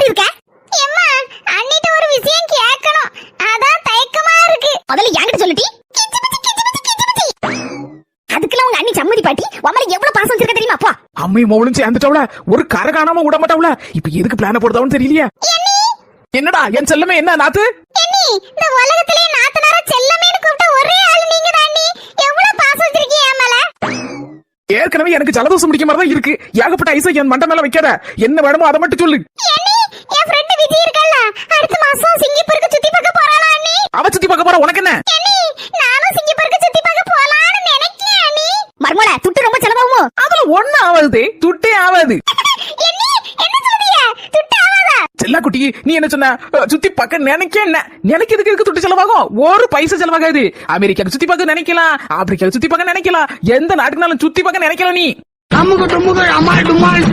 மாதிரி இருக்க எம்மா அண்ணிட்ட ஒரு விஷயம் கேட்கணும். அதான் தயக்கமா இருக்கு. முதல்ல என்கிட்ட சொல்லிட்டி அதுக்கெல்லாம் உங்க அண்ணி சம்மதி பாட்டி உமல எவ்வளவு பாசம் வச்சிருக்க தெரியுமா? அப்பா அம்மையும் மவளும் சேர்ந்துட்டவள ஒரு கரை காணாம விட மாட்டாவள இப்ப எதுக்கு பிளான போடுதாவன்னு தெரியலையே. என்னடா என் செல்லமே என்ன நாத்து? இந்த உலகத்திலே நாத்தனார செல்லமேனு கூப்பிட்ட ஒரே ஆள் நீங்க தான் அண்ணி. எவ்வளவு பாசம் வச்சிருக்கீங்க என் மேல? ஏற்கனவே எனக்கு ஜலதோஷம் முடிக்க மாதிரி தான் இருக்கு. ஏகப்பட்ட ஐசை என் மண்டை மேல வைக்காத. என்ன வேணுமோ அதை மட்டும் சொல்லு. என் ஃப்ரெண்ட் விஜய் இருக்கல்ல அடுத்த மாசம் சிங்கப்பூருக்கு சுத்தி பார்க்க போறாளா அண்ணி? அவ சுத்தி பார்க்க போற உனக்கு என்ன? அண்ணி நானும் சிங்கப்பூருக்கு சுத்தி பார்க்க போலாம்னு நினைக்கிறேன் அண்ணி. மர்மோல துட்டு ரொம்ப செலவாகுமோ? அதுல ஒண்ணு ஆகாது துட்டே ஆவாதா. செல்லா குட்டி நீ என்ன சொன்ன? சுத்தி பார்க்க நினைக்க என்ன? நினைக்கிறதுக்கு இருக்கு துட்டு செலவாகும்? ஒரு பைசா செலவாகாது. அமெரிக்காக்கு சுத்தி பார்க்க நினைக்கலாம் ஆப்பிரிக்காவுக்கு சுத்தி பார்க்க நினைக்கலாம். எந்த நாட்டுக்குனாலும் சுத்தி பார்க்க நினைக்கலாம் நீ. அமுக டுமுக அமால் டுமால்